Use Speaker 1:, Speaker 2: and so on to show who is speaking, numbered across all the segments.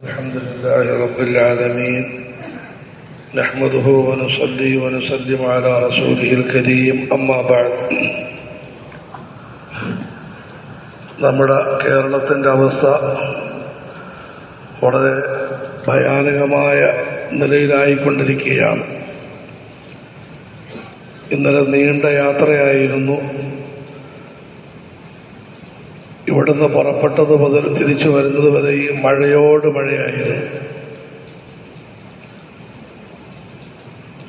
Speaker 1: الحمد لله رب العالمين نحمده ونصلي ونسلم على رسوله الكريم أما بعد നമ്മുടെ കേരളത്തിൻ്റെ അവസ്ഥ വളരെ ഭയാനകമായ നിലയിലായിക്കൊണ്ടിരിക്കുകയാണ് ഇന്നലെ നീണ്ട യാത്രയായിരുന്നു ഇവിടുന്ന് പുറപ്പെട്ടത് മുതൽ തിരിച്ചു വരുന്നത് വരെ ഈ മഴയോട് മഴയായിരുന്നു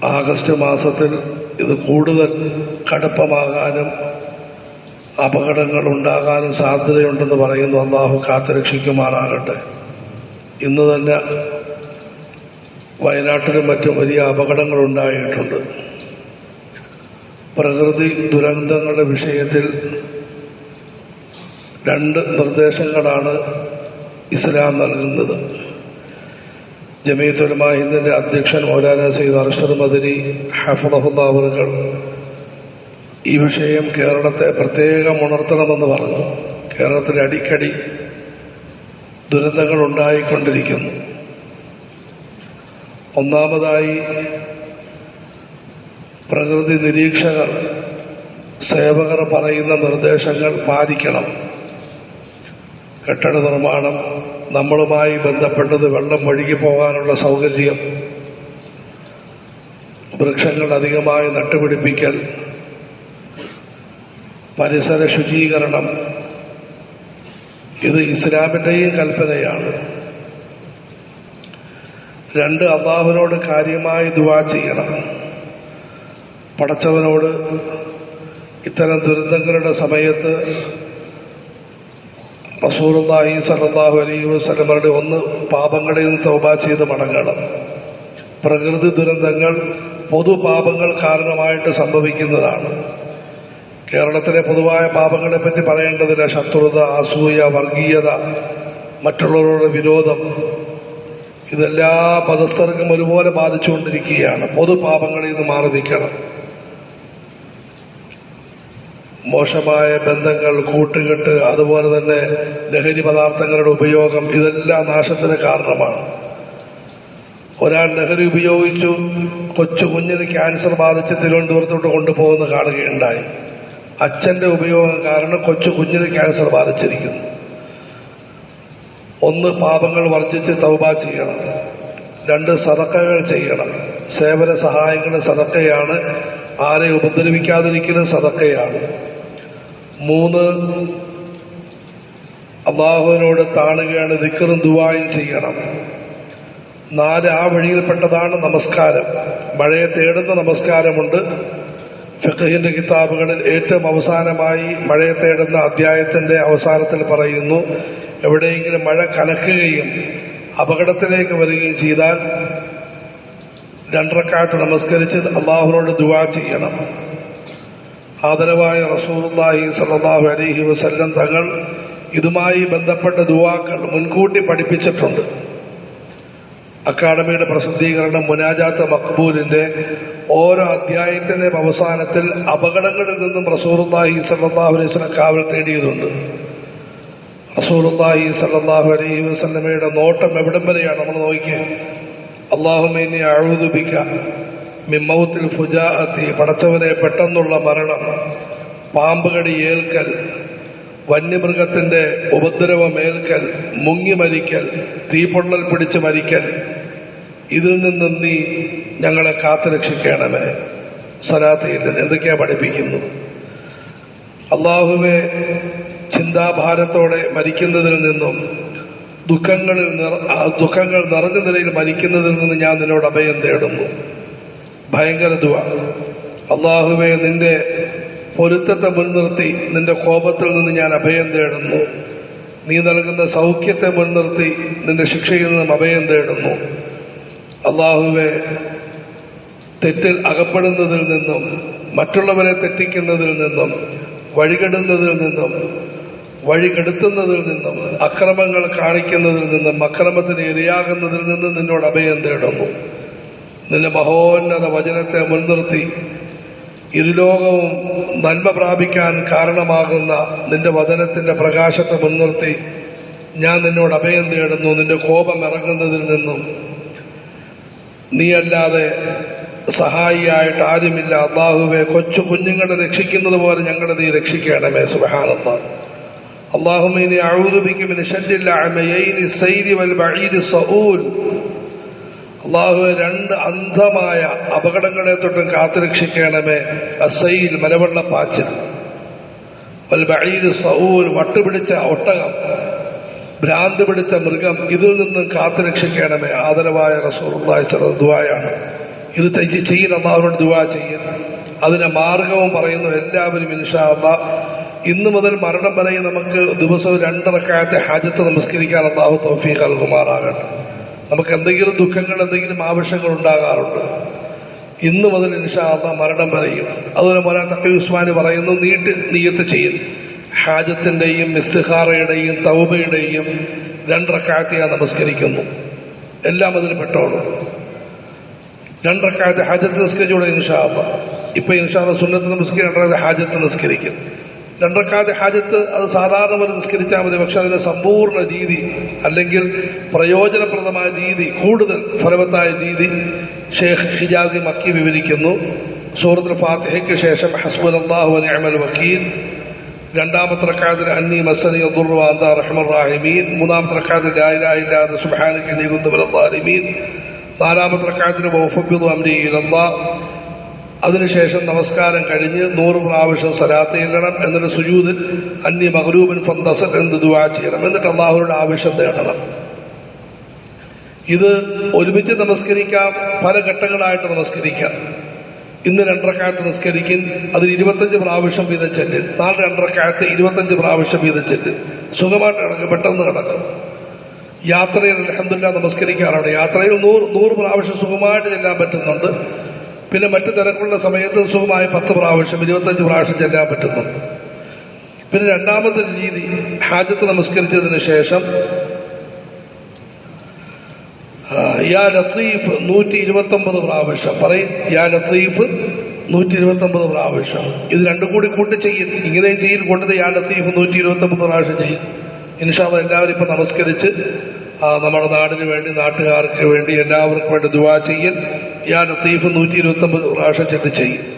Speaker 1: ആഗസ്റ്റ് മാസത്തിൽ ഇത് കൂടുതൽ കടുപ്പമാകാനും അപകടങ്ങൾ ഉണ്ടാകാനും സാധ്യതയുണ്ടെന്ന് പറയുന്നു. അള്ളാഹു കാത്തുരക്ഷിക്കുമാറാകട്ടെ. ഇന്ന് തന്നെ വയനാട്ടിലും മറ്റും വലിയ അപകടങ്ങൾ ഉണ്ടായിട്ടുണ്ട് പ്രകൃതി ദുരന്തങ്ങളുടെ വിഷയത്തിൽ രണ്ട് നിർദ്ദേശങ്ങളാണ് ഇസ്ലാം നൽകുന്നത്. ജമീത്തുലമ ഹിന്ദിന്റെ അധ്യക്ഷൻ മൗലാന സെയ്ദ് അർഷദ് മദനി ഹഫുദഹുദാവറുകൾ ഈ വിഷയം കേരളത്തെ പ്രത്യേകം ഉണർത്തണമെന്ന് പറഞ്ഞു. കേരളത്തിൽ അടിക്കടി ദുരന്തങ്ങൾ ഉണ്ടായിക്കൊണ്ടിരിക്കുന്നു. ഒന്നാമതായി പ്രകൃതി നിരീക്ഷകർ സേവകർ പറയുന്ന നിർദ്ദേശങ്ങൾ പാലിക്കണം. കെട്ടിട നിർമ്മാണം നമ്മളുമായി ബന്ധപ്പെട്ടത് വെള്ളം ഒഴുകി പോകാനുള്ള സൗകര്യം വൃക്ഷങ്ങൾ അധികമായി നട്ടുപിടിപ്പിക്കൽ പരിസര ശുചീകരണം ഇത് ഇസ്ലാമിന്റെയും കൽപ്പനയാണ്. രണ്ട് അള്ളാഹുവിനോട് കാര്യമായി ദുവാ ചെയ്യണം. പടച്ചവനോട് ഇത്തരം ദുരന്തങ്ങളുടെ സമയത്ത് റസൂറുല്ലാഹി സല്ലാഹു അലൈഹി വസ്ലമരുടെ ഒന്ന് പാപങ്ങളിൽ നിന്ന് തൗബ ചെയ്ത് മടങ്ങണം. പ്രകൃതി ദുരന്തങ്ങൾ പൊതുപാപങ്ങൾ കാരണമായിട്ട് സംഭവിക്കുന്നതാണ്. കേരളത്തിലെ പൊതുവായ പാപങ്ങളെ പറ്റി പറയേണ്ടതില്ല. ശത്രുത അസൂയ വർഗീയത മറ്റുള്ളവരുടെ വിരോധം. ഇതെല്ലാ പദസ്ഥർക്കും ഒരുപോലെ ബാധിച്ചുകൊണ്ടിരിക്കുകയാണ്. പൊതു പാപങ്ങളിൽ നിന്ന് മാറി നിൽക്കണം. മോശമായ ബന്ധങ്ങൾ കൂട്ടുകെട്ട് അതുപോലെ തന്നെ ലഹരി പദാർത്ഥങ്ങളുടെ ഉപയോഗം ഇതെല്ലാം നാശത്തിന് കാരണമാണ്. ഒരാൾ ലഹരി ഉപയോഗിച്ചു കൊച്ചു കുഞ്ഞിന് ക്യാൻസർ ബാധിച്ച് തിരുവനന്തപുരത്തോട്ട് കൊണ്ടുപോകുന്ന കാണുകയുണ്ടായി. അച്ഛന്റെ ഉപയോഗം കാരണം കൊച്ചു കുഞ്ഞിന് ക്യാൻസർ ബാധിച്ചിരിക്കുന്നു. ഒന്ന് പാപങ്ങൾ വർജിച്ച് തൗബ ചെയ്യണം. രണ്ട് സതക്കകൾ ചെയ്യണം. സേവന സഹായങ്ങൾ സതക്കയാണ് ആരെ ഉപദ്രവിക്കാതിരിക്കുന്നത് സതക്കയാണ് മൂന്ന് അള്ളാഹുവിനോട് താണുകയാണ് ദിക്കറും ദുവായും ചെയ്യണം. നാല് ആ വഴിയിൽപ്പെട്ടതാണ് നമസ്കാരം. മഴയെ തേടുന്ന നമസ്കാരമുണ്ട്. ഫിഖഹിന്റെ കിതാബുകളിൽ ഏറ്റവും അവസാനമായി മഴയെ തേടുന്ന അധ്യായത്തിന്റെ അവസാനത്തിൽ പറയുന്നു എവിടെയെങ്കിലും മഴ കലക്കുകയും അപകടത്തിലേക്ക് വരികയും ചെയ്താൽ രണ്ടരക്കാലത്ത് നമസ്കരിച്ച് അള്ളാഹുനോട് ദുവാ ചെയ്യണം. ആദരവായ റസൂർലാഹി സല്ലാഹു അലഹി വസല്ലം തങ്ങൾ ഇതുമായി ബന്ധപ്പെട്ട ദുവാക്കൾ മുൻകൂട്ടി പഠിപ്പിച്ചിട്ടുണ്ട്. അക്കാഡമിയുടെ പ്രസിദ്ധീകരണം മുനാജാത്ത് മക്ബൂലിന്റെ ഓരോ അധ്യായത്തിന്റെയും അവസാനത്തിൽ അപകടങ്ങളിൽ നിന്നും റസൂർലാഹി സല്ലാഹു അലൈഹി വസ്ലം കാവൽ തേടിയതുണ്ട്. റസൂർലാഹി സല്ലാഹു അലൈഹി വസ്ലമയുടെ നോട്ടം എവിടം വരെയാണ്? നമ്മൾ നോക്കിയത് അള്ളാഹുമേനെ അഴുതുപിക്ക മിമ്മൗത്തിൽ ഫുജാഅത്തി പടച്ചവനെ പെട്ടെന്നുള്ള മരണം പാമ്പുകടി ഏൽക്കൽ വന്യമൃഗത്തിന്റെ ഉപദ്രവമേൽക്കൽ മുങ്ങി മരിക്കൽ തീപൊള്ളൽ പിടിച്ച് മരിക്കൽ ഇതിൽ നിന്നും നീ ഞങ്ങളെ കാത്തുരക്ഷിക്കണമേ. സലാത്തയിൽ എന്തൊക്കെയാ പഠിപ്പിക്കുന്നു? അള്ളാഹുവെ ചിന്താഭാരത്തോടെ മരിക്കുന്നതിൽ നിന്നും ദുഃഖങ്ങളിൽ ദുഃഖങ്ങൾ നിറഞ്ഞ നിലയിൽ മരിക്കുന്നതിൽ നിന്ന് ഞാൻ നിന്നോട് അഭയം തേടുന്നു. ഭയങ്കര ദുവ. അള്ളാഹുവെ നിന്റെ പൊരുത്തത്തെ മുൻനിർത്തി നിന്റെ കോപത്തിൽ നിന്ന് ഞാൻ അഭയം തേടുന്നു. നീ നൽകുന്ന സൗഖ്യത്തെ മുൻനിർത്തി നിന്റെ ശിക്ഷയിൽ നിന്നും അഭയം തേടുന്നു. അള്ളാഹുവെ തെറ്റിൽ അകപ്പെടുന്നതിൽ നിന്നും മറ്റുള്ളവരെ തെറ്റിക്കുന്നതിൽ നിന്നും വഴികെടുന്നതിൽ നിന്നും വഴികെടുത്തുന്നതിൽ നിന്നും അക്രമങ്ങൾ കാണിക്കുന്നതിൽ നിന്നും അക്രമത്തിന് ഇരയാകുന്നതിൽ നിന്നും നിന്നോട് അഭയം തേടുന്നു. നിന്റെ മഹോന്നത വചനത്തെ മുൻനിർത്തി ഇരുലോകവും നന്മ പ്രാപിക്കാൻ കാരണമാകുന്ന നിന്റെ വചനത്തിന്റെ പ്രകാശത്തെ മുൻനിർത്തി ഞാൻ നിന്നോട് അഭയം തേടുന്നു നിന്റെ കോപം ഇറങ്ങുന്നതിൽ നിന്നും. നീയല്ലാതെ സഹായിയായിട്ട് ആരുമില്ല. അള്ളാഹുവെ കൊച്ചു കുഞ്ഞുങ്ങളെ രക്ഷിക്കുന്നത് പോലെ ഞങ്ങളെ നീ രക്ഷിക്കണമേ. സുബഹാനത്ത അള്ളാഹുമിനെ അഴുതുപിക്കും ശല്ലില്ല സൈരി വൽ ബഴീരി സഹൂൽ അള്ളാഹു രണ്ട് അന്ധമായ അപകടങ്ങളെ തൊട്ടും കാത്തുരക്ഷിക്കണമേ. അസൈൽ മലവെള്ളപ്പാച്ചിൽ സഊൽ വട്ടുപിടിച്ച ഒട്ടകം. ഭ്രാന്ത് പിടിച്ച മൃഗം. ഇതിൽ നിന്നും കാത്തുരക്ഷിക്കണമേ. ആദരവായ റസൂർലായ ദുബായാണ് ഇത് ചെയ്യുന്ന അള്ളാഹുവിനോട് ദുവാ ചെയ്യുന്നു അതിന്റെ മാർഗവും പറയുന്നു എല്ലാവരും ഇൻഷാ അള്ളാ ഇന്ന് മുതൽ മരണം വരെ നമുക്ക് ദിവസവും രണ്ടറക്കാലത്തെ ഹാജത്ത് നമസ്കരിക്കാൻ അള്ളാഹു തൗഫീഖ് നൽകുമാറാകട്ടെ. നമുക്ക് എന്തെങ്കിലും ദുഃഖങ്ങൾ എന്തെങ്കിലും ആവശ്യങ്ങൾ ഉണ്ടാകാറുണ്ട്. ഇന്ന് മുതൽ ഇൻഷാ അള്ളാ മരണം വരെയും അതുപോലെ മോലാ തക്കി ഉസ്മാന് പറയുന്നു നീട്ട് നീയത്ത് ചെയ്യും. ഹാജത്തിന്റെയും ഇസ്തിഹാറയുടെയും തൗബയുടെയും രണ്ടറക്കാലത്തെ ഞാൻ നമസ്കരിക്കുന്നു. എല്ലാം അതിൽ പെട്ടോളൂ. രണ്ടറക്കാലത്തെ ഹാജത്ത് നിസ്കരിച്ചൂടെ ഇൻഷാ അള്ളാ ഇപ്പൊ ഇൻഷാ അള്ളാ സുന്നത്ത് നമസ്കരിക്കാൻ രണ്ടരക്കാലത്തെ ഹാജത്ത് നിസ്കരിക്കും. രണ്ടരക്കാലത്തെ ഹാജത്ത് അത് സാധാരണ പോലെ നിസ്കരിച്ചാൽ മതി. പക്ഷെ അതിന്റെ സമ്പൂർണ രീതി അല്ലെങ്കിൽ പ്രയോജനപ്രദമായ രീതി കൂടുതൽ ഫലവത്തായ രീതി ഷേഖ് ഹിജാസി മക്കി വിവരിക്കുന്നു. സൂറത്തുൽ ഫാത്തിഹയ്ക്ക് ശേഷം ഹസ്ബുൽ അള്ളാഹു നിഅമൽ വക്കീൽ. രണ്ടാമത്തെ റക്കാതിൽ അന്നി മസനി അബ്ദുർവാദ റഹ്മർ റാഹിമീൻ മൂന്നാമത്തെ റക്കാതിൽ ലായിലായില്ലാതെ സുബാനക്ക് നീകുന്നവരീമീൻ നാലാമത്തെ റക്കാതിൽ വൗഫബ്യുദ് അമ്രി ഇലല്ലാ അതിനുശേഷം നമസ്കാരം കഴിഞ്ഞ് നൂറ് പ്രാവശ്യം സലാത്ത് ചെയ്യണം എന്നിട്ട് സുജൂതിൽ അന്യ മഹരൂപൻ ഫന്തസൻ എന്ന് ദുവാ ചെയ്യണം. എന്നിട്ട് അള്ളാഹുരുടെ ആവശ്യം തേടണം. ഇത് ഒരുമിച്ച് നമസ്കരിക്കാം പല ഘട്ടങ്ങളായിട്ട് നമസ്കരിക്കാം. ഇന്ന് രണ്ടരക്കാലത്ത് നിസ്കരിക്കും അതിൽ ഇരുപത്തഞ്ച് പ്രാവശ്യം വീതം ചെല്ലും നാളെ രണ്ടരക്കാലത്ത് ഇരുപത്തഞ്ച് പ്രാവശ്യം വീതം ചെല്ലും സുഖമായിട്ട് കിടക്കും പെട്ടെന്ന് കിടക്കും. യാത്രയിൽ അലഹമില്ല നമസ്കരിക്കാറുണ്ട്. യാത്രയിൽ നൂറ് നൂറ് പ്രാവശ്യം സുഖമായിട്ട് ചെല്ലാൻ പറ്റുന്നുണ്ട്. പിന്നെ മറ്റു തിരക്കുള്ള സമയത്ത് സുഖമായി പത്ത് പ്രാവശ്യം ഇരുപത്തഞ്ച് പ്രാവശ്യം ചെല്ലാൻ പറ്റുന്നു. പിന്നെ രണ്ടാമത്തെ രീതി ഹാജത്ത് നമസ്കരിച്ചതിന് ശേഷം യാ ലത്തീഫ് നൂറ്റി ഇരുപത്തി ഒമ്പത് പ്രാവശ്യം. പറയും യാ ലത്തീഫ് നൂറ്റി ഇരുപത്തി ഒമ്പത് പ്രാവശ്യം. ഇത് രണ്ടും കൂടി കൂട്ടി ചെയ്യും. ഇങ്ങനെയും ചെയ്യും കൊണ്ടത് യാ ലത്തീഫ് നൂറ്റി ഇരുപത്തി ഒമ്പത് പ്രാവശ്യം ചെയ്യും. ഇൻഷാല്ല എല്ലാവരും ഇപ്പൊ നമസ്കരിച്ച് നമ്മുടെ നാടിന് വേണ്ടി നാട്ടുകാർക്ക് വേണ്ടി എല്ലാവർക്കും വേണ്ടി ദുവാ ചെയ്യൽ. യാ ലത്തീഫ് നൂറ്റി ഇരുപത്തി ഒമ്പത് പ്രാവശ്യം ചെന്ന് ചെയ്യും.